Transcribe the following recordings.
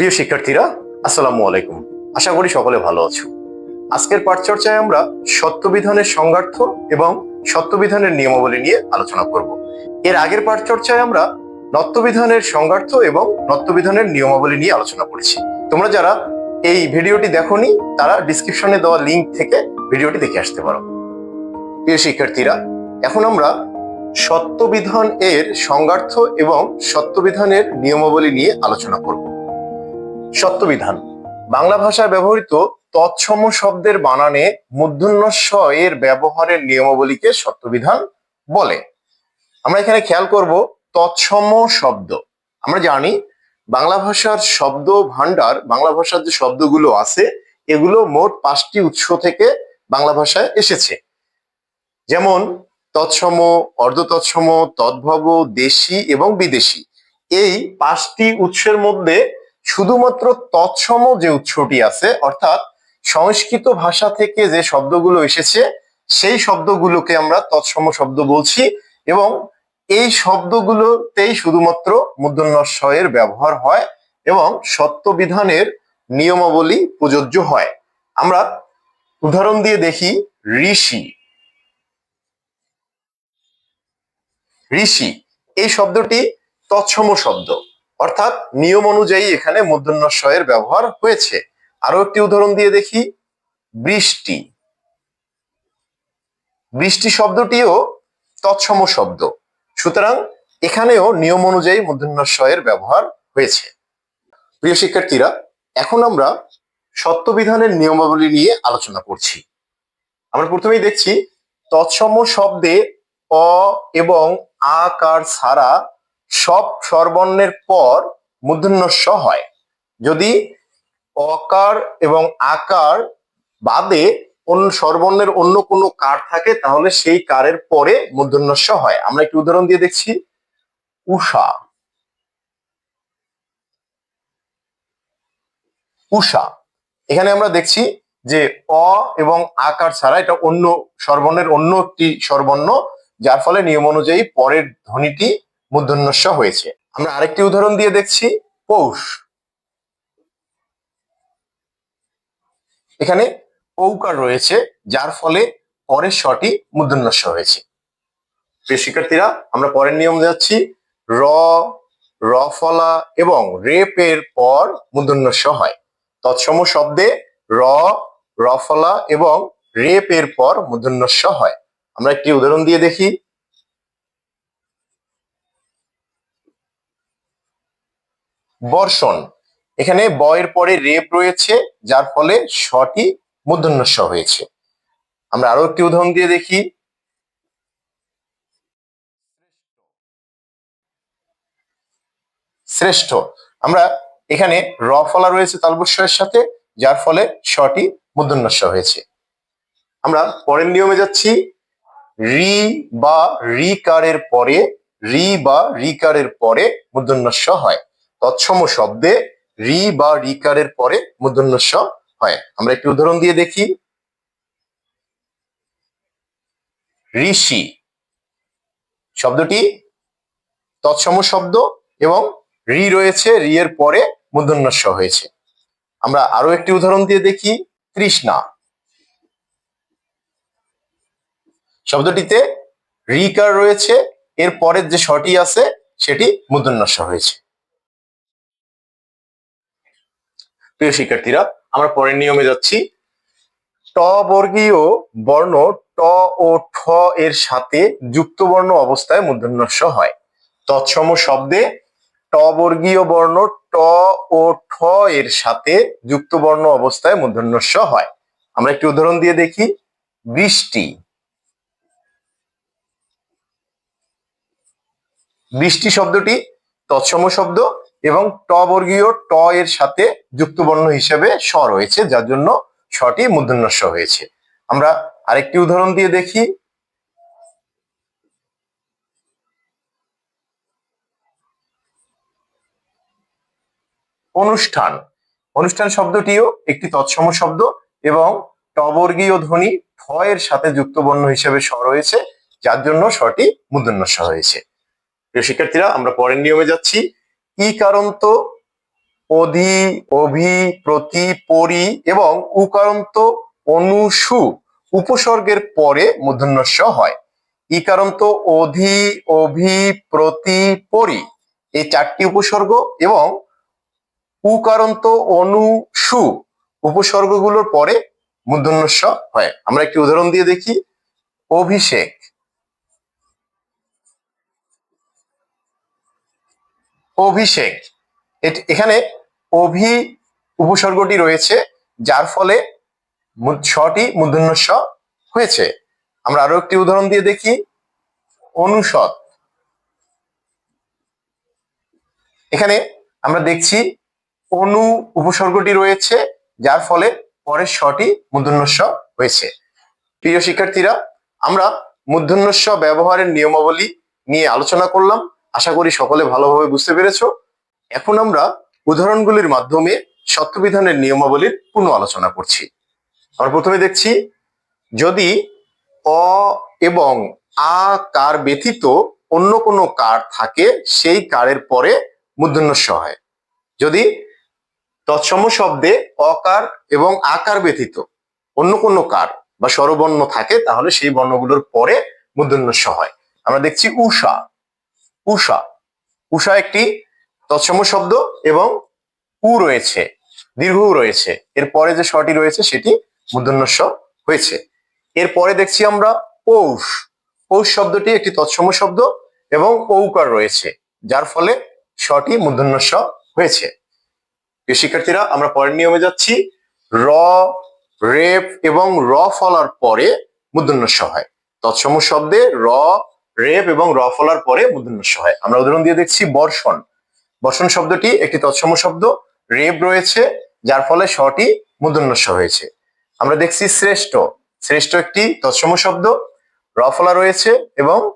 প্রিয় শিক্ষার্থীরা, আসসালামু আলাইকুম। আশা করি সকলে ভালো আছো। আজকের পাঠচর্চায় আমরা সত্যবিধানের সংজ্ঞার্থ এবং সত্যবিধানের নিয়মাবলী নিয়ে আলোচনা করব। এর আগের পাঠচর্চায় আমরা নত্যবিধানের সংজ্ঞার্থ এবং নত্যবিধানের নিয়মাবলী নিয়ে আলোচনা করেছি। তোমরা যারা এই ভিডিওটি দেখোনি, তারা ডিসক্রিপশনে দেওয়া লিঙ্ক থেকে ভিডিওটি দেখে আসতে পারো। প্রিয় শিক্ষার্থীরা, এখন আমরা সত্যবিধান এর সংজ্ঞার্থ এবং সত্যবিধানের নিয়মাবলী নিয়ে আলোচনা করব। সত্যবিধান। বাংলা ভাষায় ব্যবহৃত তৎসম শব্দের বানানে মূর্ধন্য স এর ব্যবহারের নিয়মাবলীকে সত্যবিধান বলে। আমরা এখানে খেয়াল করব তৎসম শব্দ। আমরা জানি বাংলা ভাষার শব্দ ভান্ডার বাংলা ভাষার যে শব্দগুলো আছে, এগুলো মোট পাঁচটি উৎস থেকে বাংলা ভাষায় এসেছে। যেমন, তৎসম অর্ধ তৎসম তদ্ভব, দেশি এবং বিদেশি। এই পাঁচটি উৎসের মধ্যে শুধুমাত্র তৎসম যে উৎসটি আছে, অর্থাৎ সংস্কৃত ভাষা থেকে যে শব্দগুলো এসেছে, সেই শব্দগুলোকে আমরা তৎসম শব্দ বলছি এবং এই শব্দগুলোতেই শুধুমাত্র মূর্ধন্য এর ব্যবহার হয় এবং সত্যবিধানের নিয়মাবলী প্রযোজ্য হয়। আমরা উদাহরণ দিয়ে দেখি, ঋষি। ঋষি, এই শব্দটি তৎসম শব্দ। অর্থাৎ নিয়ম অনুযায়ী এখানে মূর্ধন্য এর ব্যবহার হয়েছে। আরও একটি উদাহরণ দিয়ে দেখি। বৃষ্টি। বৃষ্টি শব্দটিও তৎসম শব্দ। সুতরাং এখানেও নিয়ম অনুযায়ী মূর্ধন্য ব্যবহার হয়েছে। প্রিয় শিক্ষার্থীরা, এখন আমরা সত্যবিধানের নিয়মাবলী নিয়ে আলোচনা করছি। আমরা প্রথমেই দেখছি, তৎসম শব্দে অ এবং আকার ছাড়া সব স্বরবর্ণের পর মূর্ধন্য স হয়। যদি অকার এবং আকার বাদে অন্য স্বরবর্ণের অন্য কোনো কার থাকে, তাহলে সেই কারের পরে মূর্ধন্য স হয়। আমরা একটি উদাহরণ দিয়ে দেখছি। উষা। উষা। এখানে আমরা দেখছি যে অ এবং আকার ছাড়া এটা অন্য স্বরবর্ণের অন্য একটি স্বরবর্ণ, যার ফলে নিয়ম অনুযায়ী পরের ধ্বনিটি মূর্ধন্যস্ব হয়েছে। আমরা আরেকটি উদাহরণ দিয়ে দেখছি, পৌষ। এখানে ঔকার রয়েছে, যার ফলে পরের স্বটি মূর্ধন্যস্ব হয়েছে। প্রিয় শিক্ষার্থীরা, আমরা পরের নিয়ম যাচ্ছি। র র ফলা এবং রেপের পর মূর্ধন্যস্ব হয়। তৎসম শব্দে র র ফলা এবং রেপের পর মূর্ধন্যস্ব হয়। আমরা একটি উদাহরণ দিয়ে দেখি। বর্ষণ। এখানে বয়ের পরে রেপ রয়েছে, যার ফলে সটি মূর্ধন্যস্ব হয়েছে। আমরা আরও একটি উদাহরণ দিয়ে দেখি। শ্রেষ্ঠ। আমরা এখানে র ফলা রয়েছে তালবস্যের সাথে, যার ফলে সটি মূর্ধন্যস্ব হয়েছে। আমরা পরের নিয়মে যাচ্ছি। রি বা রিকারের পরে, রি বা রিকারের পরে মূর্ধন্যস্ব হয়। তৎসম শব্দে রি বা রিকারের পরে মূর্ধন্যস্ব হয়। আমরা একটি উদাহরণ দিয়ে দেখি। ঋষি শব্দটি তৎসম শব্দ এবং রি রয়েছে, রি এর পরে মূর্ধন্যস্ব হয়েছে। আমরা আরও একটি উদাহরণ দিয়ে দেখি। তৃষ্ণা শব্দটিতে রিকার রয়েছে, এর পরের যে স্বটি আছে, সেটি মূর্ধন্যস্ব হয়েছে। প্রিয় শিক্ষার্থীরা, আমরা পরের নিয়মে যাচ্ছি। ট বর্গীয় বর্ণ ট ও ঠ এর সাথে যুক্ত বর্ণ অবস্থায় মূর্ধন্যস্ব হয়। তৎসম শব্দে ট বর্গীয় বর্ণ ট ও ঠ এর সাথে যুক্ত বর্ণ অবস্থায় মূর্ধন্যস্ব হয়। আমরা একটি উদাহরণ দিয়ে দেখি। বৃষ্টি। বৃষ্টি শব্দটি তৎসম শব্দ এবং ট বর্গীয় ট এর সাথে যুক্ত বর্ণ হিসেবে স রয়েছে, যার জন্য সটি মূর্ধন্যস্ব হয়েছে। আমরা আরেকটি উদাহরণ দিয়ে দেখি। অনুষ্ঠান। অনুষ্ঠান শব্দটিও একটি তৎসম শব্দ এবং টবর্গীয় ধ্বনি ঠ এর সাথে যুক্ত বর্ণ হিসেবে স রয়েছে, যার জন্য সটি মূর্ধন্যস্ব হয়েছে। প্রিয় শিক্ষার্থীরা, আমরা পরের নিয়মে যাচ্ছি। ই কারণ তো? অধি, অভি, প্রতি, পরি এবং উকারন্ত অনুসু, উপসর্গের পরে মূর্ধন্য স হয় ইকারন্ত অধি, অভি, প্রতি, পরি এই চারটি উপসর্গ এবং উকারন্ত অনু সু উপসর্গগুলোর পরে মূর্ধন্য হয়। আমরা একটি উদাহরণ দিয়ে দেখি। অভিষেক অভিষেক। এখানে অভি উপসর্গটি রয়েছে, যার ফলে স্বটি মূর্ধন্য স হয়েছে। আমরা আরও একটি উদাহরণ দিয়ে দেখি। অনুষদ। এখানে আমরা দেখছি অনু উপসর্গটি রয়েছে, যার ফলে পরের স্বটি মূর্ধন্যস্ব হয়েছে। প্রিয় শিক্ষার্থীরা, আমরা মূর্ধন্যস্ব ব্যবহারের নিয়মাবলী নিয়ে আলোচনা করলাম। আশা করি সকলে ভালোভাবে বুঝতে পেরেছ। এখন আমরা উদাহরণগুলির মাধ্যমে সত্যবিধানের নিয়মাবলীর পূর্ণ আলোচনা করছি। আমরা প্রথমে দেখছি, যদি অ এবং আ কার ব্যতীত অন্য কোনো কার থাকে, সেই কারের পরে মূর্ধন্যস্ব হয়। যদি তৎসম শব্দে অকার এবং আকার ব্যতীত অন্য কোনো কার বা স্বরবর্ণ থাকে, তাহলে সেই বর্ণগুলোর পরে মূর্ধন্যস্ব হয়। আমরা দেখছি উষা উষা। উষা একটি তৎসম শব্দ এবং উ রয়েছে, দীর্ঘ রয়েছে। এর পরে যে স্বটি রয়েছে সেটি মূর্ধন্যস্ব হয়েছে। এরপরে দেখছি আমরা পৌষ পৌষ শব্দটি একটি তৎসম শব্দ এবং ঔকার রয়েছে, যার ফলে স্বটি মূর্ধন্যস্ব হয়েছে। শিক্ষার্থীরা, আমরা পরের নিয়মে যাচ্ছি। র রেপ এবং র ফলার পরে মূর্ধন্যস্ব হয়। তৎসম শব্দে র রেপ এবং র ফলার পরে মূর্ধন্যস্ব হয়। আমরা উদাহরণ দিয়ে দেখছি বর্ষণ। বর্ষণ শব্দটি একটি তৎসম শব্দ। রেপ রয়েছে, যার ফলে স্বটি মূর্ধন্যস্ব হয়েছে। আমরা দেখছি শ্রেষ্ঠ। শ্রেষ্ঠ একটি তৎসম শব্দ। রফলা রয়েছে এবং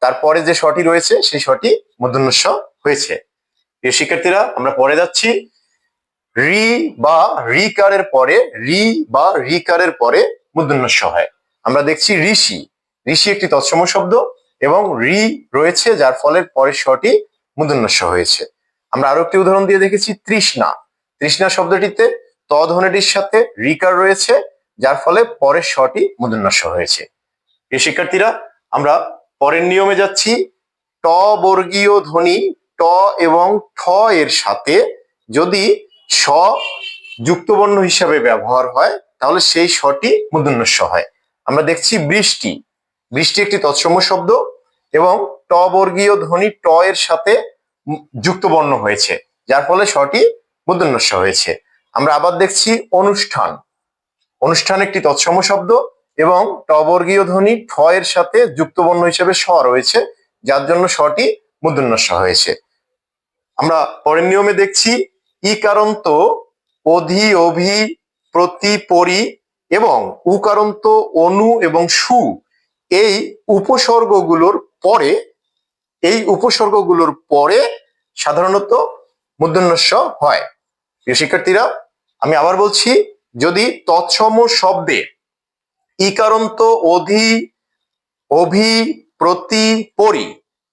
তারপরে যে স্বটি রয়েছে, সেই স্বটি মূর্ধন্যস্ব হয়েছে। প্রিয় শিক্ষার্থীরা, আমরা পরে যাচ্ছি। রি বা রিকারের পরে, রি বা রিকারের পরে মূর্ধন্যস্ব হয়। আমরা দেখছি ঋষি। ঋষি একটি তৎসম শব্দ। এবং রি রয়েছে, যার ফলে পরের স্বটি মূর্ধন্যস্ব হয়েছে। আমরা আরও একটি উদাহরণ দিয়ে দেখেছি, তৃষ্ণা। তৃষ্ণা শব্দটিতে ত ধ্বনিটির সাথে রিকার রয়েছে, যার ফলে পরের স্বটি মূর্ধন্যস্ব হয়েছে। প্রিয় শিক্ষার্থীরা, আমরা পরের নিয়মে যাচ্ছি। ট বর্গীয় ধ্বনি, ট এবং ঠ এর সাথে যদি স যুক্তবর্ণ হিসাবে ব্যবহার হয়, তাহলে সেই স্বটি মূর্ধন্যস্ব হয়। আমরা দেখছি বৃষ্টি। বৃষ্টি একটি তৎসম শব্দ এবং ট বর্গীয় ধ্বনি ট এর সাথে উম যুক্তবর্ণ হয়েছে, যার ফলে স্বটি মূর্ধন্যস্ব হয়েছে। আমরা আবার দেখছি অনুষ্ঠান। অনুষ্ঠান একটি তৎসম শব্দ এবং টবর্গীয় ধ্বনি ঠ এর সাথে যুক্তবর্ণ হিসেবে স রয়েছে, যার জন্য স্বটি মূর্ধন্যস্ব হয়েছে। আমরা পরের নিয়মে দেখছি ইকারন্ত অধি অভি প্রতি পরি এবং উকারন্ত অনু এবং সু এই উপসর্গগুলোর পরে, এই উপসর্গগুলোর পরে সাধারণত মূর্ধন্যস্ব হয়। প্রিয় শিক্ষার্থীরা, আমি আবার বলছি, যদি তৎসম শব্দে ইকারন্ত অধি অভি প্রতি পরি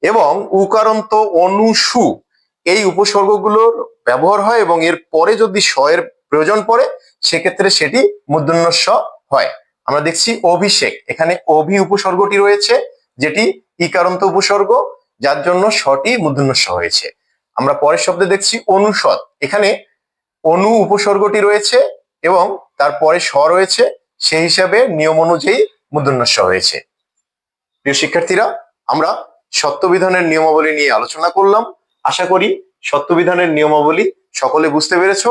এবং উকারন্ত অনুসু এই উপসর্গগুলোর ব্যবহার হয় এবং এর পরে যদি স এর প্রয়োজন পড়ে, সেক্ষেত্রে সেটি মূর্ধন্যস্ব হয়। আমরা দেখছি অভিষেক। এখানে অভি উপসর্গটি রয়েছে, যেটি ইকারন্ত উপসর্গ, যার জন্য সটি মূর্ধন্যস্ব হয়েছে। আমরা পরের শব্দে দেখছি অনুষদ। এখানে অনু উপসর্গটি রয়েছে এবং তারপরে স রয়েছে, সেই হিসাবে নিয়ম অনুযায়ী মূর্ধন্যস্ব হয়েছে। প্রিয় শিক্ষার্থীরা, আমরা সত্যবিধানের নিয়মাবলী নিয়ে আলোচনা করলাম। আশা করি সত্যবিধানের নিয়মাবলী সকলে বুঝতে পেরেছ।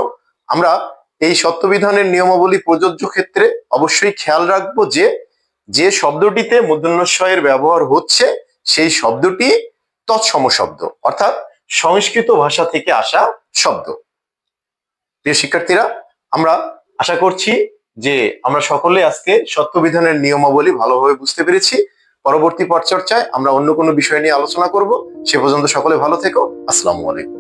আমরা এই সত্যবিধানের নিয়মাবলী প্রযোজ্য ক্ষেত্রে অবশ্যই খেয়াল রাখব যে যে শব্দটিতে মূর্ধন্যস্বয়ের ব্যবহার হচ্ছে, সেই শব্দটি তৎসম শব্দ, অর্থাৎ সংস্কৃত ভাষা থেকে আসা শব্দ। প্রিয় শিক্ষার্থীরা, আমরা আশা করছি যে আমরা সকলে আজকে সত্যবিধানের নিয়মাবলী ভালোভাবে বুঝতে পেরেছি। পরবর্তী পথচর্চায় আমরা অন্য কোনো বিষয় নিয়ে আলোচনা করব। সে পর্যন্ত সকলে ভালো থেকো। আসসালামু আলাইকুম।